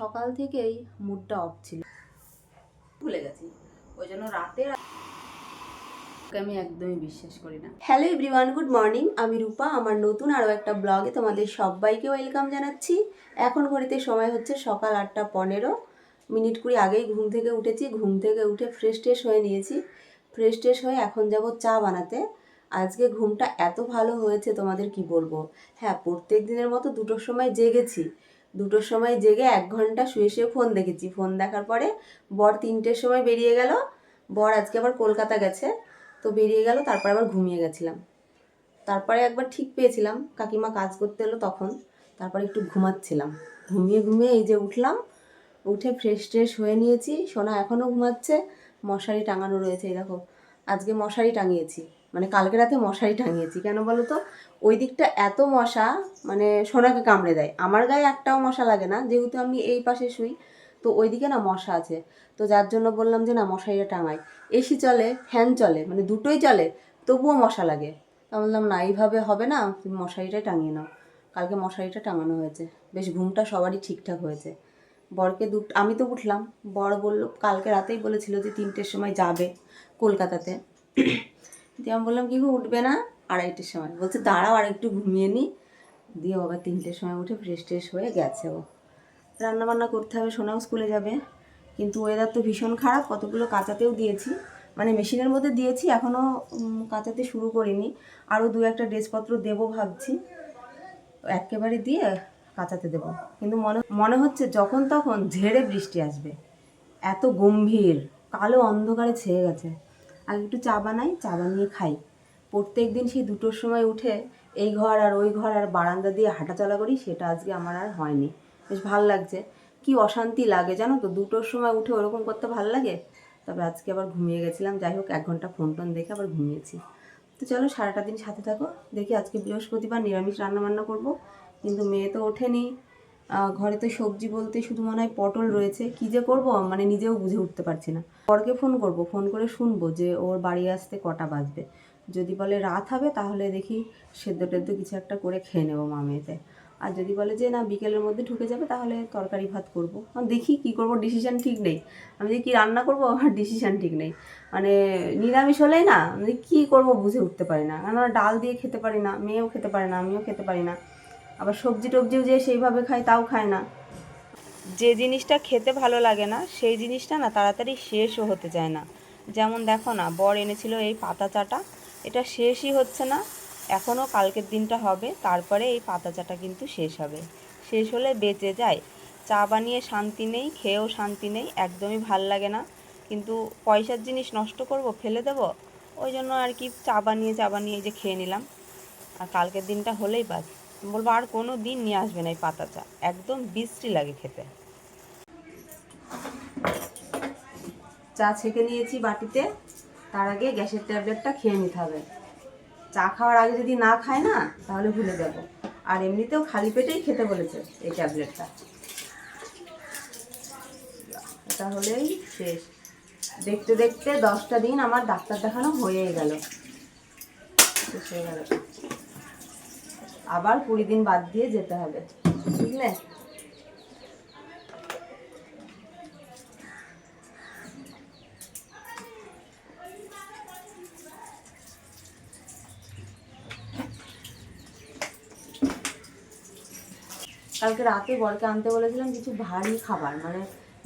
সকাল থেকেই মুডটা অফ ছিল। ভুলে গেছি। ওই জন্য ওকে আমি একদমই বিশ্বাস করি না। হ্যালো এভরিওয়ান গুড মর্নিং আমি রূপা, আমার নতুন আরও একটা ব্লগে তোমাদের সবাইকে ওয়েলকাম জানাচ্ছি। এখন ঘড়িতে সময় হচ্ছে সকাল আটটা পনেরো। মিনিট কুড়ি আগেই ঘুম থেকে উঠেছি। ঘুম থেকে উঠে ফ্রেশ ট্রেশ হয়ে নিয়েছি। ফ্রেশ ট্রেশ হয়ে এখন যাব চা বানাতে। আজকে ঘুমটা এত ভালো হয়েছে তোমাদের কি বলব? হ্যাঁ প্রত্যেক দিনের মতো দুটোর সময় জেগেছি। দুটোর সময় জেগে এক ঘণ্টা শুয়ে শুয়ে ফোন দেখেছি। ফোন দেখার পরে বর তিনটের সময় বেরিয়ে গেল। বর আজকে আবার কলকাতা গেছে, তো বেরিয়ে গেল, তারপর আবার ঘুমিয়ে গেছিলাম। তারপরে একবার ঠিক পেয়েছিলাম, কাকিমা কাজ করতে এলো তখন, তারপরে একটু ঘুমাচ্ছিলাম। ঘুমিয়ে ঘুমিয়ে এই যে উঠলাম, উঠে ফ্রেশ ট্রেশ হয়ে নিয়েছি। সোনা এখনও ঘুমাচ্ছে, মশারি টাঙানো রয়েছে, এই দেখো, আজকে মশারি টাঙিয়েছি। মানে কালকে রাতে মশারি টাঙিয়েছি। কেন বলো তো ওই দিকটা এত মশা মানে সোনাকে কামড়ে দেয়। আমার গায়ে একটাও মশা লাগে না, যেহেতু আমি এই পাশে শুই, তো ওইদিকে না মশা আছে। তো যার জন্য বললাম যে, না, মশারিটা টাঙাই। এসি চলে, ফ্যান চলে মানে দুটোই চলে, তবুও মশা লাগে। তা বললাম, না, এইভাবে হবে না, তুমি মশারিটাই টাঙিয়ে নাও। কালকে মশারিটা টাঙানো হয়েছে। বেশ, ঘুমটা সবারই ঠিকঠাক হয়েছে। বরকে দু, আমি তো উঠলাম। বর বলল, কালকে রাতেই বলেছিল যে, তিনটের সময় যাবে কলকাতাতে। দিয়ে আমি বললাম, কি উঠবে না? আড়াইটের সময়। বলছে, দাঁড়াও আর একটু ঘুমিয়ে নি। দিয়ে বাবা তিনটের সময় উঠে ফ্রেশ ট্রেশ হয়ে গেছে ও। রান্না বান্না করতে হবে, সোনাও স্কুলে যাবে। কিন্তু ওয়েদার তো ভীষণ খারাপ, কতগুলো কাঁচাতেও দিয়েছি। মানে মেশিনের মধ্যে দিয়েছি এখনও কাঁচাতে শুরু করিনি। আরও দু একটা ড্রেসপত্র দেবো ভাবছি। একেবারে দিয়ে কাঁচাতে দেবো। কিন্তু মনে মনে হচ্ছে যখন তখন ঝেড়ে বৃষ্টি আসবে। এত গম্ভীর, কালো অন্ধকারে ছেয়ে গেছে। আগে একটু চা বানাই, চা বানিয়ে খাই। প্রত্যেক দিন সেই দুটোর সময় উঠে এই ঘর আর ওই ঘর আর বারান্দা দিয়ে হাঁটাচলা করি, সেটা আজকে আমার আর হয়নি। বেশ ভালো লাগছে। কি অশান্তি লাগে জানো তো? দুটোর সময় উঠে ওরকম করতে ভালো লাগে? তবে আজকে আবার ঘুমিয়ে গেছিলাম। যাই হোক, এক ঘণ্টা ফোন টোন দেখে আবার ঘুমিয়েছি। তো চলো সারাটা দিন সাথে থাকো। দেখি আজকে বৃহস্পতিবার নিরামিষ রান্না বান্না করব। কিন্তু মেয়ে তো ওঠেনি। ঘরে তো সবজি বলতে শুধু মনে হয় পটল রয়েছে। কি যে করব মানে নিজেও বুঝে উঠতে পারছি না। পরকে ফোন করব, ফোন করে শুনব যে ওর বাড়ি আসতে কটা বাজবে। যদি বলে রাত হবে তাহলে দেখি সেদ্ধ টেদ্ধ কিছু একটা করে খেয়ে নেব মা মেয়েতে। আর যদি বলে যে না বিকেলের মধ্যে ঢুকে যাবে তাহলে তরকারি ভাত করব। দেখি কি করব ডিসিশান ঠিক নেই। আমি যে কি রান্না করব, আমার ডিসিশান ঠিক নেই। মানে নিরামিষ হলেই না, আমি কী করব বুঝে উঠতে পারি না। কেননা ডাল দিয়ে খেতে পারি না, মেয়েও খেতে পারে না, আমিও খেতে পারি না। আবার সবজি টবজিও যে সেইভাবে খায়, তাও খায় না। যে জিনিসটা খেতে ভালো লাগে না, সেই জিনিসটা না তাড়াতাড়ি শেষও হতে চায় না। যেমন দেখো না, বর এনেছিল এই পাতা চাটা, এটা শেষই হচ্ছে না, এখনও কালকের দিনটা হবে, তারপরে এই পাতা চাটা কিন্তু শেষ হবে। শেষ হলে বেঁচে যায়। চা বানিয়ে শান্তি নেই, খেয়েও শান্তি নেই, একদমই ভালো লাগে না। কিন্তু পয়সার জিনিস নষ্ট করব, ফেলে দেব? ওই জন্য আর কি চা বানিয়ে চা বানিয়ে যে খেয়ে নিলাম। আর কালকের দিনটা হলেই বাস বলব, আর কোনো দিন নিয়ে আসবে না এই পাতা চা একদম বিশ্রী লাগে খেতে। চা ছেঁকে নিয়েছি বাটিতে। তার আগে গ্যাসের ট্যাবলেটটা খেয়ে নিতে হবে। চা খাওয়ার আগে যদি না খায় না, তাহলে ভুলে যাব। আর এমনিতেও খালি পেটেই খেতে বলেছে এই ট্যাবলেটটা। এটা হলেই শেষ। দেখতে দেখতে দশটা দিন আমার ডাক্তার দেখানো হয়েই গেল। শেষ হয়ে গেল। আবার কুড়ি দিন বাদ দিয়ে যেতে হবে। বুঝলে? কালকে রাতে বরকে আনতে বলেছিলাম কিছু ভারী খাবার মানে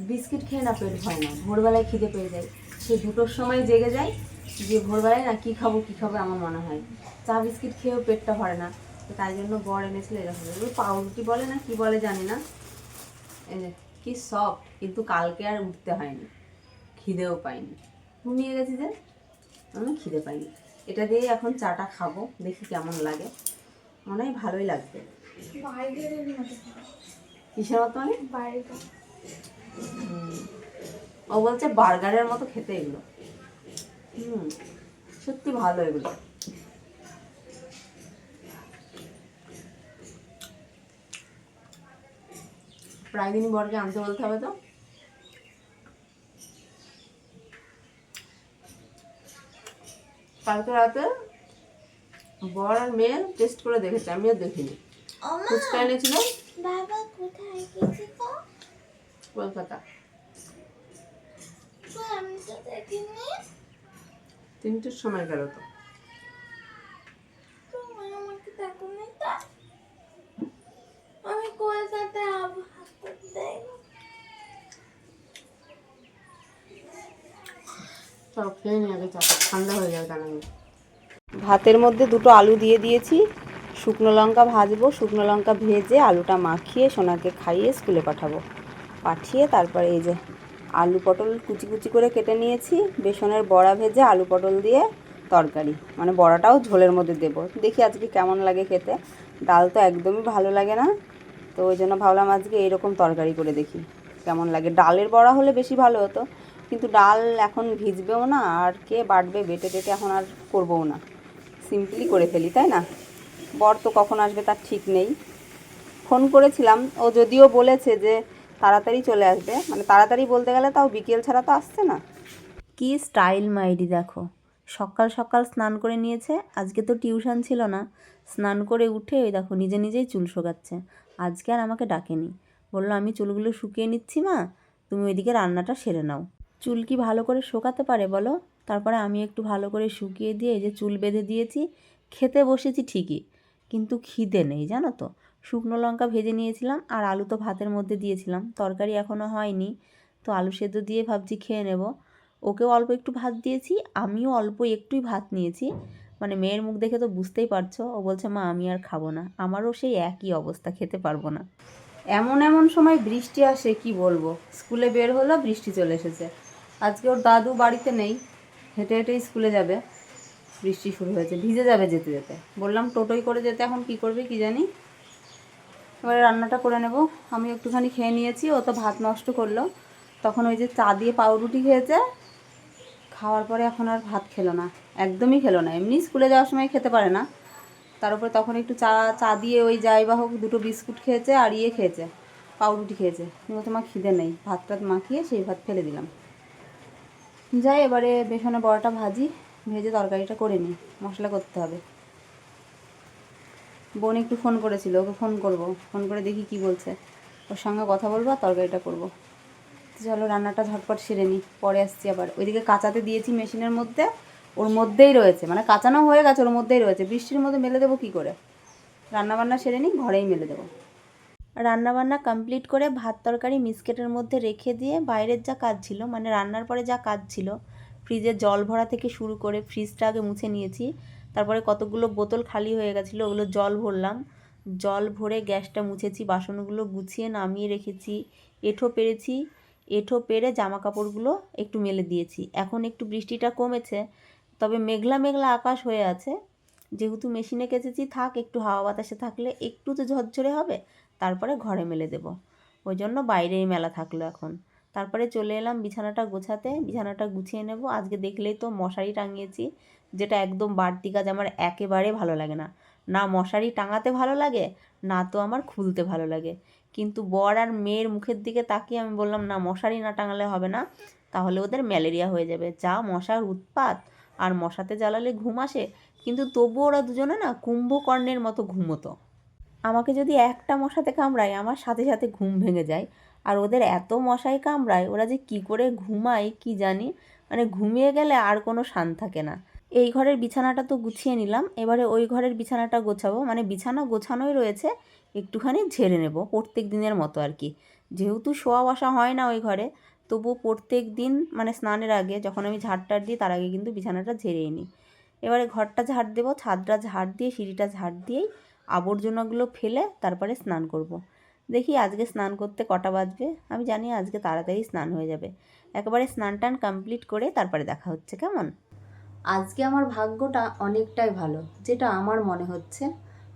বিস্কিট খেয়ে না পেট ভয় না, ভোরবেলায় খিদে পেয়ে যায়। সে দুটোর সময় জেগে যায় যে ভোরবেলায় না কী খাব কী খাব আমার মনে হয়। চা, বিস্কিট খেয়েও পেটটা ভরে না। তো তাই জন্য বর এনেছিল এরকম। এগুলো পাউরুটি বলে না কি বলে জানি না। কি সফট কিন্তু কালকে আর উঠতে হয়নি। খিদেও পাইনি। ঘুমিয়ে গেছি যে আমি খিদে পাইনি। এটা দিয়েই এখন চাটা খাব দেখি কেমন লাগে। মনে হয় ভালোই লাগবে। কিসের মতো মানে? ও বলছে বার্গারের মতো খেতে এগুলো। হুম সত্যি ভালো এগুলো। প্রায় দিনই বরকে আনতে বলতে হবে তো? কালকে রাতে বর আর মেয়ে টেস্ট করে দেখেছে আমিও দেখিনি। ফুচকা এনেছিল? বাবা কোথায় গেছে কলকাতা। তিনটের সময় গেল তো তোমার আমাকে দেখনি তো আমি কলকাতায় আবহাওয়া করতে সব ভাতের মধ্যে দুটো আলু দিয়ে দিয়েছি। শুকনো লঙ্কা ভাজবো, শুকনো লঙ্কা ভেজে আলুটা মাখিয়ে সোনাকে খাইয়ে স্কুলে পাঠাবো। পাঠিয়ে তারপরে এই যে আলু পটল কুচি কুচি করে কেটে নিয়েছি, বেসনের বড়া ভেজে আলু পটল দিয়ে তরকারি। মানে বড়াটাও ঝোলের মধ্যে দেবো। দেখি আজকে কেমন লাগে খেতে। ডাল তো একদমই ভালো লাগে না। তো ওই জন্য ভাবলাম আজকে এরকম তরকারি করে দেখি, কেমন লাগে। ডালের বড়া হলে বেশি ভালো হতো। কিন্তু ডাল এখন ভিজবেও না, আর কে বাটবে বেটে টেটে এখন আর করবও না। সিম্পলি করে ফেলি, তাই না? বর তো কখন আসবে তার ঠিক নেই। ফোন করেছিলাম, ও যদিও বলেছে যে তাড়াতাড়ি চলে আসবে মানে তাড়াতাড়ি বলতে গেলে তাও বিকেল ছাড়া তো আসছে না। কি স্টাইল মাইডি দেখো। সকাল সকাল স্নান করে নিয়েছে, আজকে তো টিউশন ছিল না। স্নান করে উঠে ওই দেখো নিজে নিজেই চুল শোকাচ্ছে। আজকে আর আমাকে ডাকেনি। বলল, আমি চুলগুলো শুকিয়ে নিচ্ছি মা, তুমি ওইদিকে রান্নাটা সেরে নাও। চুল কি ভালো করে শোকাতে পারে বলো? তারপরে আমি একটু ভালো করে শুকিয়ে দিয়ে এই যে চুল বেঁধে দিয়েছি, খেতে বসেছি ঠিকই, কিন্তু খিদে নেই, জানো তো? শুকনো লঙ্কা ভেজে নিয়েছিলাম আর আলু তো ভাতের মধ্যে দিয়েছিলাম, তরকারি এখনও হয়নি, তো আলু সেদ্ধ দিয়ে ভাবছি খেয়ে নেব। ওকেও অল্প একটু ভাত দিয়েছি, আমিও অল্প একটুই ভাত নিয়েছি। মানে মেয়ের মুখ দেখে তো বুঝতেই পারছ, ও বলছে, মা, আমি আর খাব না। আমারও সেই একই অবস্থা, খেতে পারব না। এমন এমন সময় বৃষ্টি আসে, কি বলব? স্কুলে বের হলো, বৃষ্টি চলে এসেছে। আজকে ওর দাদু বাড়িতে নেই, হেঁটে হেঁটে স্কুলে যাবে। বৃষ্টি শুরু হয়েছে, ভিজে যাবে যেতে যেতে। বললাম টোটোই করে যেতে, এখন কি করবে কি জানি? এবারে রান্নাটা করে নেব। আমি একটুখানি খেয়ে নিয়েছি, ও তো ভাত নষ্ট করল। তখন ওই যে চা দিয়ে পাউরুটি খেয়েছে, খাওয়ার পরে এখন আর ভাত খেলো না, একদমই খেলো না। এমনি স্কুলে যাওয়ার সময় খেতে পারে না। তার উপরে তখন একটু চা চা দিয়ে ওই যাই বা হোক দুটো বিস্কুট খেয়েছে আর ইয়ে খেয়েছে, পাউরুটি খেয়েছে। তোমার খিদে নেই ভাত টাত মাখিয়ে সেই ভাত ফেলে দিলাম। যাই, এবারে বেসনে বড়াটা ভাজি, ভেজে তরকারিটা করে নিই। মশলা করতে হবে। বোন একটু ফোন করেছিল, ওকে ফোন করব। ফোন করে দেখি কি বলছে। ওর সঙ্গে কথা বলব আর তরকারিটা করব। চলো, রান্নাটা ঝটপট সেরে নিই। পরে আসছি আবার। ওইদিকে কাঁচাতে দিয়েছি মেশিনের মধ্যে, ওর মধ্যেই রয়েছে। মানে কাঁচানো হয়ে গেছে, ওর মধ্যেই রয়েছে। বৃষ্টির মধ্যে মেলে দেবো কী করে? রান্নাবান্না সেরে নিই, ঘরেই মেলে দেবো। রান্নাবান্না কমপ্লিট করে ভাত তরকারি মিসকেটের মধ্যে রেখে দিয়ে বাইরের যা কাজ ছিল মানে রান্নার পরে যা কাজ ছিল ফ্রিজে জল ভরা থেকে শুরু করে ফ্রিজটা আগে মুছে নিয়েছি, তারপরে কতগুলো বোতল খালি হয়ে গেছিল, ওগুলো জল ভরলাম, জল ভরে গ্যাসটা মুছেছি, বাসনগুলো গুছিয়ে নামিয়ে রেখেছি, এঁঠো পেরেছি, এঁঠো পেরে জামা কাপড়গুলো একটু মেলে দিয়েছি, এখন একটু বৃষ্টিটা কমেছে, তবে মেঘলা মেঘলা আকাশ হয়ে আছে, যেহেতু মেশিনে কেচেছি, থাক একটু হাওয়া বাতাসে থাকলে একটু তো ঝরঝরে হবে তারপরে ঘরে মেলে দেব। ওই জন্য বাইরেই মেলা থাকল এখন। তারপরে চলে এলাম বিছানাটা গোছাতে। বিছানাটা গুছিয়ে নেব। আজকে দেখলেই তো মশারি টাঙিয়েছি, যেটা একদম বাড়তি কাজ। আমার একেবারে ভালো লাগে না। না মশারি টাঙাতে ভালো লাগে, না তো আমার খুলতে ভালো লাগে। কিন্তু বর আর মেয়ের মুখের দিকে তাকিয়ে আমি বললাম, না, মশারি না টাঙালে হবে না। তাহলে ওদের ম্যালেরিয়া হয়ে যাবে। যা মশার উৎপাত, আর মশাতে জ্বালালে ঘুম আসে। কিন্তু তবুও ওরা দুজনে না কুম্ভকর্ণের মতো ঘুমোতো। আমাকে যদি একটা মশাতে কামড়ায়, আমার সাথে সাথে ঘুম ভেঙে যায়। আর ওদের এত মশাই কামড়ায়, ওরা যে কি করে ঘুমায় কি জানি? মানে ঘুমিয়ে গেলে আর কোনো শান থাকে না। এই ঘরের বিছানাটা তো গুছিয়ে নিলাম, এবারে ওই ঘরের বিছানাটা গোছাবো। মানে বিছানা গোছানোই রয়েছে, একটুখানি ঝেড়ে নেব প্রত্যেক দিনের মতো আর কি। যেহেতু শোয়া বসা হয় না ওই ঘরে, তবুও প্রত্যেক দিন মানে স্নানের আগে যখন আমি ঝাড়টার দিই, তার আগে কিন্তু বিছানাটা ঝেড়েই নিই। এবারে ঘরটা ঝাড় দেবো, ছাদটা ঝাড় দিয়ে, সিঁড়িটা ঝাড় দিয়েই আবর্জনাগুলো ফেলে তারপরে স্নান করব। দেখি আজকে স্নান করতে কটা বাজবে? আমি জানি আজকে তাড়াতাড়ি স্নান হয়ে যাবে। একেবারে স্নান টান কমপ্লিট করে তারপরে দেখা হচ্ছে, কেমন? আজকে আমার ভাগ্যটা অনেকটাই ভালো, যেটা আমার মনে হচ্ছে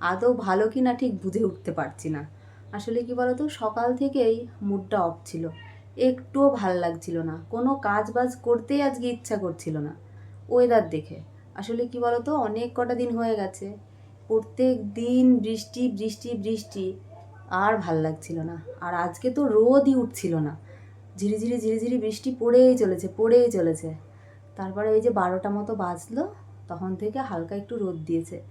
আদৌ ভালো কি না ঠিক বুঝে উঠতে পারছি না। আসলে কি বলতো, সকাল থেকেই মুডটা অফ ছিল। একটুও ভালো লাগছিল না। কোনো কাজ বাজ করতেই আজকে ইচ্ছা করছিল না। ওয়েদার দেখে। আসলে কি বলতো, অনেক কটা দিন হয়ে গেছে। প্রত্যেক দিন বৃষ্টি বৃষ্টি বৃষ্টি। আর ভালো লাগছিল না। আর আজকে তো রোদই উঠছিল না। ঝিরিঝিরি ঝিরিঝিরি বৃষ্টি পড়েই চলেছে পড়েই চলেছে। তারপরে ওই যে বারোটা মতো বাজলো, তখন থেকে হালকা একটু রোদ দিয়েছে।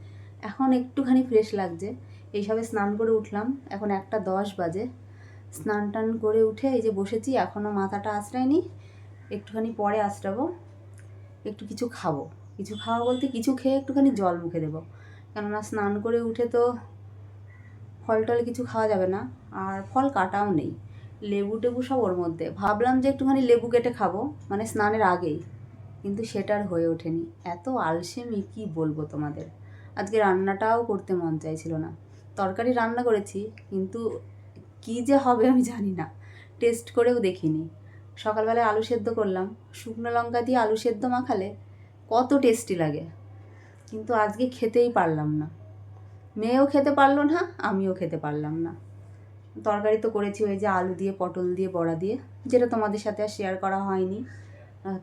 এখন একটুখানি ফ্রেশ লাগছে। এইসবে স্নান করে উঠলাম। এখন একটা দশ বাজে। স্নান টান করে উঠে এই যে বসেছি এখনও মাথাটা আশ্রায়নি। একটুখানি পরে আশ্রাবো। একটু কিছু খাব। কিছু খাওয়া বলতে কিছু খেয়ে একটুখানি জল মুখে দেবো। কেননা স্নান করে উঠে তো ফল টল কিছু খাওয়া যাবে না, আর ফল কাটাও নেই। লেবু টেবু সব ওর মধ্যে। ভাবলাম যে একটুখানি লেবু কেটে খাব মানে স্নানের আগেই। কিন্তু সেটা আর হয়ে ওঠেনি। এত আলসেমি, কি বলব তোমাদের? আজকে রান্নাটাও করতে মন চাইছিল না। তরকারি রান্না করেছি, কিন্তু কি যে হবে আমি জানি না। টেস্ট করেও দেখিনি। সকালবেলায় আলু সেদ্ধ করলাম। শুকনো লঙ্কা দিয়ে আলু সেদ্ধ মাখালে কত টেস্টি লাগে। কিন্তু আজকে খেতেই পারলাম না। মেয়েও খেতে পারল না, আমিও খেতে পারলাম না। তরকারি তো করেছি ওই যে আলু দিয়ে, পটল দিয়ে, বড়া দিয়ে, যেটা তোমাদের সাথে আর শেয়ার করা হয়নি।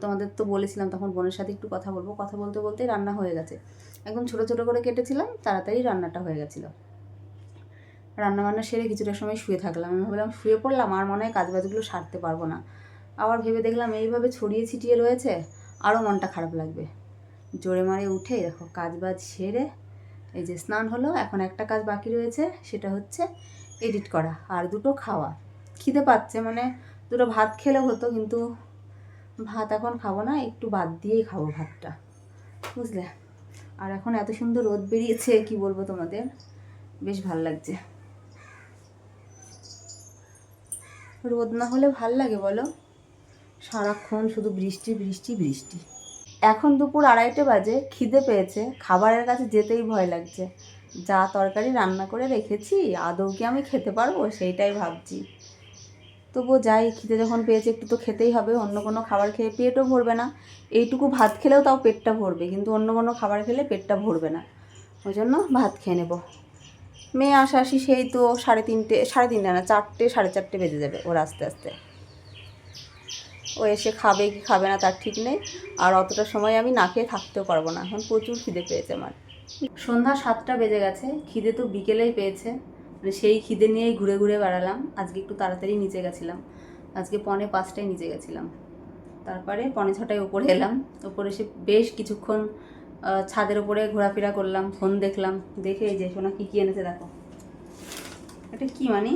তোমাদের তো বলেছিলাম তখন বোনের সাথে একটু কথা বলব। কথা বলতে বলতেই রান্না হয়ে গেছে। একদম ছোটো ছোটো করে কেটেছিলাম, তাড়াতাড়ি রান্নাটা হয়ে গেছিল। রান্না বান্না সেরে কিছুটা সময় শুয়ে থাকলাম। আমি ভাবলাম শুয়ে পড়লাম, আর মনে হয় কাজবাজগুলো সারতে পারব না। আবার ভেবে দেখলাম এইভাবে ছড়িয়ে ছিটিয়ে রয়েছে, আরও মনটা খারাপ লাগবে। জোরে মারে উঠে দেখো কাজ বাজ সেরে এই যে স্নান হলো, এখন একটা কাজ বাকি রয়েছে, সেটা হচ্ছে এডিট করা আর দুটো খাওয়া। খিদে পাচ্ছে মানে দুটো ভাত খেলে হতো, কিন্তু ভাত এখন খাব না, একটু বাদ দিয়েই খাব ভাতটা। বুঝলে? আর এখন এত সুন্দর রোদ বেরিয়েছে, কি বলব তোমাদের? বেশ ভালো লাগছে। রোদ না হলে ভালো লাগে বলো? সারাক্ষণ শুধু বৃষ্টি বৃষ্টি বৃষ্টি। এখন দুপুর আড়াইটে বাজে, খিদে পেয়েছে, খাবারের কাছে যেতেই ভয় লাগছে। যা তরকারি রান্না করে রেখেছি, আদৌ কি আমি খেতে পারব? সেইটাই ভাবছি। তবুও যাই, খিদে যখন পেয়েছে, একটু তো খেতেই হবে, অন্য কোনো খাবার খেয়ে পেটও ভরবে না। এইটুকু ভাত খেলেও তাও পেটটা ভরবে, কিন্তু অন্য কোনো খাবার খেলে পেটটা ভরবে না। ওই জন্য ভাত খেয়ে নেব। মেয়ে আসা আসি, সেই তো সাড়ে তিনটে সাড়ে তিনটে না, চারটে, সাড়ে চারটে বেজে যাবে, ওর আস্তে আস্তে। ও এসে খাবে কি খাবে না তার ঠিক নেই। আর অতটা সময় আমি না খেয়ে থাকতেও পারব না। এখন প্রচুর খিদে পেয়েছে আমার। সন্ধ্যা সাতটা বেজে গেছে। খিদে তো বিকেলেই পেয়েছে। মানে সেই খিদে নিয়েই ঘুরে ঘুরে বেড়ালাম। আজকে একটু তাড়াতাড়ি নিচে গেছিলাম। আজকে পনে পাঁচটায় নিচে গেছিলাম। তারপরে পনে ছটায় উপরে এলাম। উপরে এসে বেশ কিছুক্ষণ ছাদের উপরে ঘোরাফেরা করলাম, ফোন দেখলাম। দেখে এই যে সোনা কী কী এনেছে দেখো। এটা কি মানে?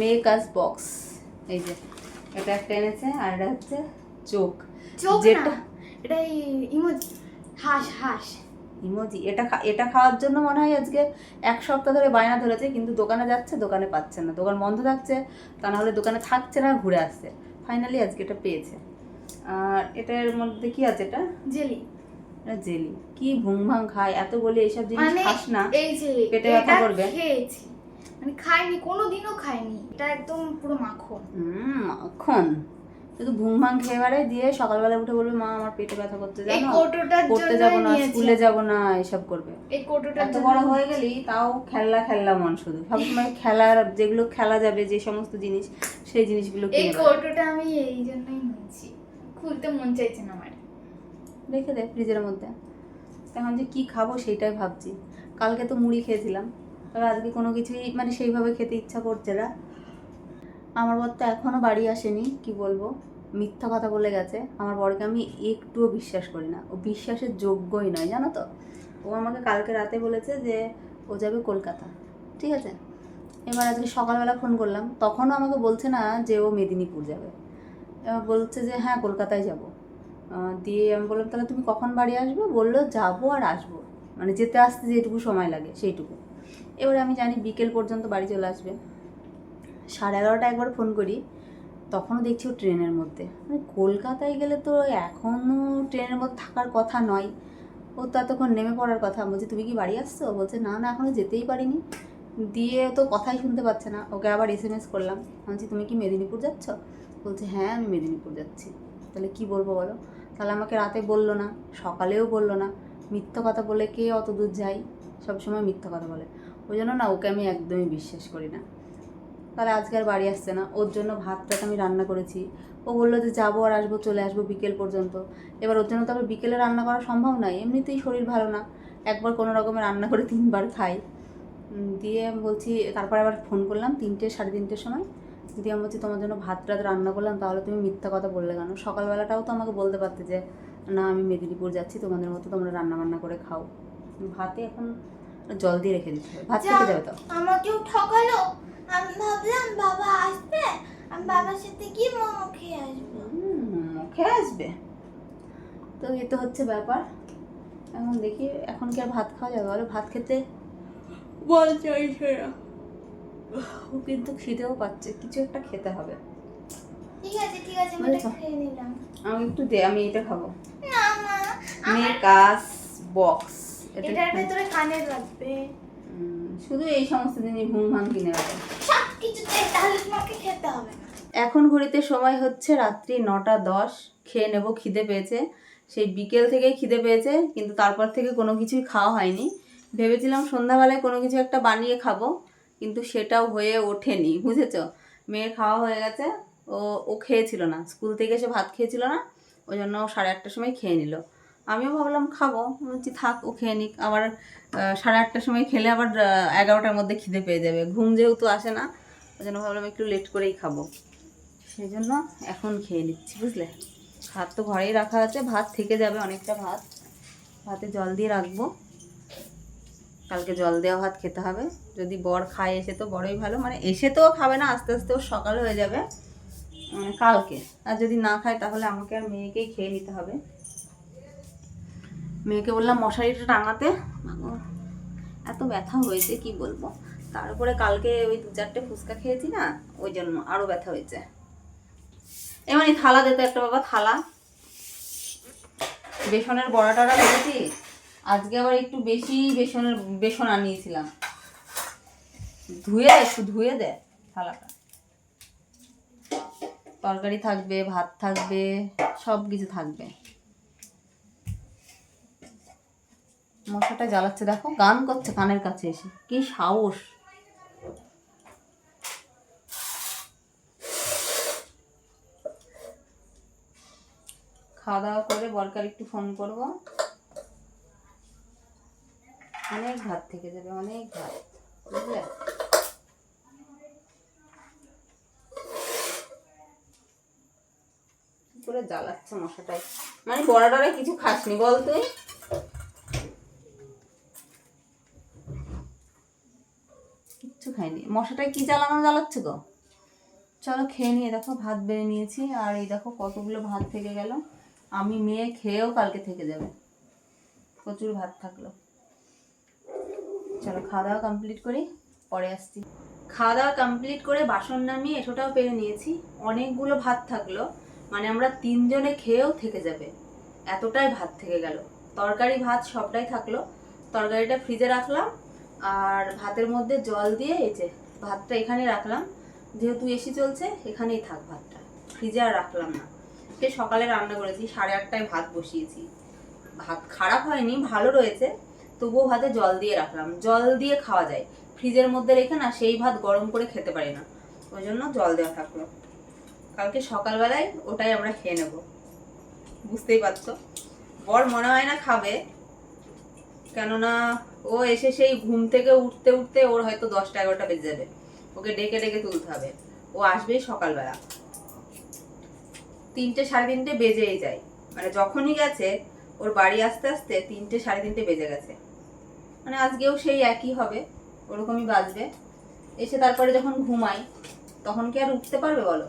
মেকাস বক্স এই যে এটা একটা এনেছে আর এটা হচ্ছে চোখ। চোখ যেটা এটা ইমোজি হাঁস হাঁস। ইমোজি এটা এটা খাওয়ার জন্য মনে হয় আজকে এক সপ্তাহ ধরে বায়না ধরেছে কিন্তু দোকানে যাচ্ছে দোকানে পাচ্ছে না। দোকান বন্ধ থাকছে তা না হলে দোকানে থাকছে না ঘুরে আসছে। ফাইনালি আজকে এটা পেয়েছে। আর এটার মধ্যে কি আছে এটা? জেলি। এটা জেলি। কি ভুং ভাং খায় এত বলে এইসব জিনিস মানে খাস না। পেটে ব্যথা করবে। খেয়েছি। মানে খাইনি কোনোদিনও খাইনি। এটা একদম পুরো মাখন। হুম মাখন। শুধু ঘুম ভাং খেয়ে দিয়ে সকালবেলা উঠে বলবে মা আমার পেটে ব্যথা করতে এই কোটোটার পড়তে যাব না স্কুলে যাব না এসব করবে। এই কোটোটার এত বড় হয়ে গেলি তাও খেলনা খেললা মন শুধু। সবসময় খেলার যেগুলো খেলা যাবে যে সমস্ত জিনিস সেই জিনিসগুলো এই কোটোটা আমি এই জন্যই নিয়েছি। খুলতে মন চাইছে না আমার। রেখে দে ফ্রিজের মধ্যে। এখন যে কি খাব সেটাই ভাবছি। কালকে তো মুড়ি খেয়েছিলাম। তবে আজকে কোনো কিছুই মানে সেইভাবে খেতে ইচ্ছা করছে না। আমার বর তো এখনও বাড়ি আসেনি, কি বলব? মিথ্যা কথা বলে গেছে। আমার বরকে আমি একটুও বিশ্বাস করি না। ও বিশ্বাসের যোগ্যই নয়, জানো তো? ও আমাকে কালকে রাতে বলেছে যে ও যাবে কলকাতা। ঠিক আছে? এবার আজকে সকালবেলা ফোন করলাম। তখনও আমাকে বলছে না যে ও মেদিনীপুর যাবে। এবার বলছে যে হ্যাঁ কলকাতায় যাব। দিয়ে আমি বললাম, তাহলে তুমি কখন বাড়ি আসবে? বলল, যাব আর আসব। মানে যেতে আসতে যেটুকু সময় লাগে, সেইটুকু। এবারে আমি জানি বিকেল পর্যন্ত বাড়ি চলে আসবে। সাড়ে এগারোটা একবার ফোন করি, তখনও দেখছি ও ট্রেনের মধ্যে। মানে কলকাতায় গেলে তো এখনও ট্রেনের মধ্যে থাকার কথা নয়। ও তো এতক্ষণ নেমে পড়ার কথা। বলছি, তুমি কি বাড়ি আসছো? বলছে, না না এখনও যেতেই পারিনি। দিয়ে তো কথাই শুনতে পাচ্ছে না। ওকে আবার এস এম এস করলাম। বলছি, তুমি কি মেদিনীপুর যাচ্ছ? বলছে হ্যাঁ আমি মেদিনীপুর যাচ্ছি। তাহলে কি বলব বলো? তাহলে আমাকে রাতে বলল না, সকালেও বলল না। মিথ্যা কথা বলে কে অত দূর যায়? সবসময় মিথ্যা কথা বলে। ওই জন্য না ওকে আমি একদমই বিশ্বাস করি না। তাহলে আজকে আর বাড়ি আসছে না। ওর জন্য ভাতটা আমি রান্না করেছি। ও বলল যে যাব আর আসব, চলে আসব বিকেল পর্যন্ত। এবার ওর জন্য তো আবার বিকেলে রান্না করা সম্ভব নয়। এমনিতেই শরীর ভালো না। একবার কোনো রকমে রান্না করে তিনবার খাই। দিয়ে বলছি, তারপরে আবার ফোন করলাম তিনটে, সাড়ে তিনটের সময়। দিয়ে আমি বলছি, তোমার জন্য ভাত টাত রান্না করলাম, তাহলে তুমি মিথ্যা কথা বললে কেন? সকালবেলাটাও তো আমাকে বলতে পারতে যে, না, আমি মেদিনীপুর যাচ্ছি, তোমাদের মতো তোমরা রান্না বান্না করে খাও। ভাতে এখন জল দিয়ে রেখে দিতে হবে ভাত খেতে যাবে তো। আমাকেও ঠকালো। আমি ভাবলাম বাবা আসবে আমি বাবার সাথে কি মোমো খেয়ে আসব। হুম, খেয়ে আসবে। তো এ তো হচ্ছে ব্যাপার। এখন দেখি এখন কি আর ভাত খাওয়া যাবে? বলো ভাত খেতে বল চাইছে না। ও কিন্তু খিদেও পাচ্ছে কিছু একটা খেতে হবে। ঠিক আছে ঠিক আছে আমি খেয়ে নিলাম। আমি একটু দে আমি এটা খাব। না মা মেকাস বক্স। এটার ভেতরে কানে লাগবে। শুধু এই সমস্ত জিনিস ঘুম ভাঙ কিনে রাখে সব কিছুতে তাহলে তোমাকে খেতে হবে না। এখন ঘড়িতে সময় হচ্ছে রাত্রি নটা দশ খেয়ে নেব খিদে পেয়েছে। সেই বিকেল থেকেই খিদে পেয়েছে কিন্তু তারপর থেকে কোনো কিছুই খাওয়া হয়নি। ভেবেছিলাম সন্ধ্যাবেলায় কোনো কিছু একটা বানিয়ে খাব কিন্তু সেটাও হয়ে ওঠেনি বুঝেছ? মেয়ের খাওয়া হয়ে গেছে ও ও খেয়েছিল না। স্কুল থেকে এসে ভাত খেয়েছিল না ওই জন্য সাড়ে আটটার সময় খেয়ে নিল। আমিও ভাবলাম খাব। বলছি থাক, ও খেয়ে নিক। আবার সাড়ে আটটার সময় খেলে আবার এগারোটার মধ্যে খিদে পেয়ে যাবে। ঘুম যেহেতু আসে না, ওই জন্য ভাবলাম একটু লেট করেই খাব। সেই জন্য এখন খেয়ে নিচ্ছি, বুঝলে? ভাত তো ঘরেই রাখা আছে, ভাত থেকে যাবে অনেকটা ভাত। ভাতে জল দিয়ে রাখব। কালকে জল দেওয়া ভাত খেতে হবে। যদি বর খায় এসে তো বড়ই ভালো। মানে এসে তো খাবে না, আস্তে আস্তে ওর সকাল হয়ে যাবে। মানে কালকে। আর যদি না খায় তাহলে আমাকে আর মেয়েকেই খেয়ে নিতে হবে। মেয়েকে বললাম মশারিটা টাঙাতে। এত ব্যথা হয়েছে, কি বলব? তার উপরে কালকে ওই দু চারটে ফুচকা খেয়েছি না, ওই জন্য আরও ব্যথা হয়েছে। এমন এই থালা দিতে একটা বাবা, থালা। বেসনের বড়া টড়া করেছি আজকে আবার একটু বেশি বেসনের, বেসন আনিয়েছিলাম। ধুয়ে একটু ধুয়ে দে থালাটা। তরকারি থাকবে, ভাত থাকবে সব কিছু থাকবে। মশাটা জ্বালাচ্ছে, দেখো, গান করছে কানের কাছে এসে। কি সাহস। খাওয়া দাওয়া করে বরকার একটু ফোন করব। অনেক ভাত থেকে যাবে, অনেক ভাত, বুঝলে? করে জ্বালাচ্ছে মশাটাই? মানে বড় ডরে কিছু খাসনি, বল তুই। মশাটাই কি জ্বালানো জ্বালাচ্ছে গো? চলো খেয়ে নিয়ে দেখো, ভাত বেড়ে নিয়েছি। আর এই দেখো কতগুলো ভাত থেকে গেল। আমি মেয়ে, খেয়েও কালকে থেকে যাবে। প্রচুর ভাত থাকল। চলো খাওয়া দাওয়া কমপ্লিট করি, পরে আসছি। খাওয়া দাওয়া কমপ্লিট করে বাসন নামিয়ে এসোটাও পেরে নিয়েছি। অনেকগুলো ভাত থাকল। মানে আমরা তিনজনে খেয়েও থেকে যাবে। এতটাই ভাত থেকে গেল। তরকারি, ভাত সবটাই থাকল। তরকারিটা ফ্রিজে রাখলাম। আর ভাতের মধ্যে জল দিয়ে এই যে ভাতটা এখানে রাখলাম। যেহেতু এসি চলছে, এখানেই থাক ভাতটা। ফ্রিজে আর রাখলাম না। সে সকালে রান্না করেছি, সাড়ে আটটায় ভাত বসিয়েছি। ভাত খারাপ হয়নি, ভালো রয়েছে, তবুও ভাতে জল দিয়ে রাখলাম। জল দিয়ে খাওয়া যায়। ফ্রিজের মধ্যে রেখে না সেই ভাত গরম করে খেতে পারি না। ওই জন্য জল দেওয়া থাকল। কালকে সকালবেলায় ওটাই আমরা খেয়ে নেব। বুঝতেই পারছ? বর মনে হয় না খাবে। কেননা ও এসে সেই ঘুম থেকে উঠতে উঠতে ওর হয়তো দশটা এগারোটা বেজে যাবে। ওকে ডেকে ডেকে তুলতে হবে। ও আসবেই সকালবেলা। তিনটে সাড়ে তিনটে বেজেই যায়। মানে যখনই গেছে, ওর বাড়ি আসতে আসতে তিনটে সাড়ে তিনটে বেজে গেছে। মানে আজকেও সেই একই হবে, ওরকমই বাজবে। এসে তারপরে যখন ঘুমাই, তখন কি আর উঠতে পারবে বলো?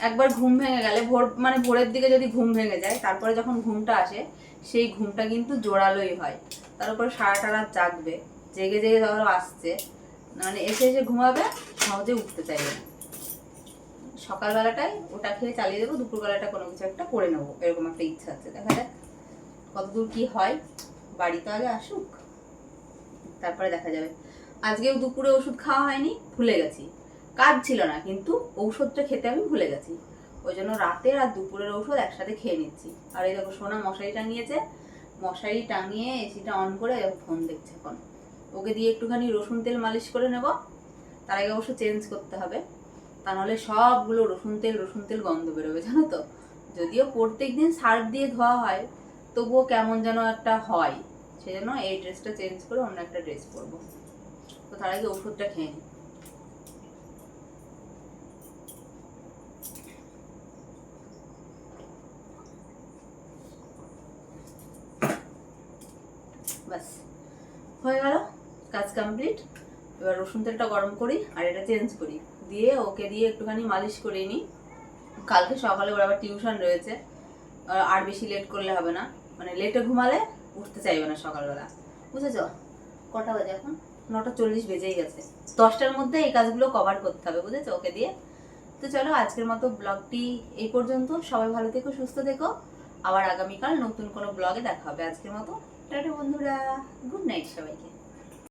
একবার ঘুম ভেঙে গেলে ভোর মানে ভোরের দিকে যদি ঘুম ভেঙে যায়, তারপরে যখন ঘুমটা আসে সেই ঘুমটা কিন্তু জোরালোই হয়। তার উপরে সারাটা রাত জাগবে, জেগে জেগে ধরো আসছে মানে এসে এসে ঘুমাবে, সহজে উঠতে চাইবে না। সকালবেলাটাই ওটা খেয়ে চালিয়ে দেবো, দুপুরবেলাটা কোনো কিছু একটা করে নেব, এরকম একটা ইচ্ছা আছে। দেখা যাক কতদূর কি হয়। বাড়িতে আগে আসুক, তারপরে দেখা যাবে। আজকেও দুপুরে ওষুধ খাওয়া হয়নি, ভুলে গেছি। কাজ ছিল না, কিন্তু ঔষধটা খেতে আমি ভুলে গেছি। ওই জন্য রাতের আর দুপুরের ঔষধ একসাথে খেয়ে নিচ্ছি। আর এই দেখো সোনা মশারি টাঙিয়েছে। মশারি টাঙিয়ে এসিটা অন করে ফোন দেখছে এখন। ওকে দিয়ে একটুখানি রসুন তেল মালিশ করে নেব। তার আগে অবশ্য চেঞ্জ করতে হবে। তা নাহলে সবগুলো রসুন তেল রসুন তেল গন্ধ বেরোবে, জানো তো? যদিও প্রত্যেক দিন সার্ফ দিয়ে ধোয়া হয়, তবুও কেমন যেন একটা হয়। সেজন্য এই ড্রেসটা চেঞ্জ করে অন্য একটা ড্রেস পরবো। তো তার আগে ওষুধটা খেয়ে নিই কমপ্লিট এবার রসুন তেলটা গরম করি আর এটা চেঞ্জ করি। দিয়ে ওকে দিয়ে একটুখানি মালিশ করে নিই। কালকে সকালে ওর আবার টিউশন রয়েছে। আর বেশি লেট করলে হবে না। মানে লেটে ঘুমালে উঠতে চাইবে না সকালবেলা। বুঝেছ? কটা বাজে এখন? নটা চল্লিশ বেজেই গেছে। দশটার মধ্যে এই কাজগুলো কভার করতে হবে, বুঝেছ? ওকে দিয়ে। তো চলো, আজকের মতো ব্লগটি এই পর্যন্ত। সবাই ভালো থেকো, সুস্থ থেকো। আবার আগামীকাল নতুন কোনো ব্লগে দেখা হবে। আজকের মতো। টাটা বন্ধুরা। গুড নাইট সবাইকে।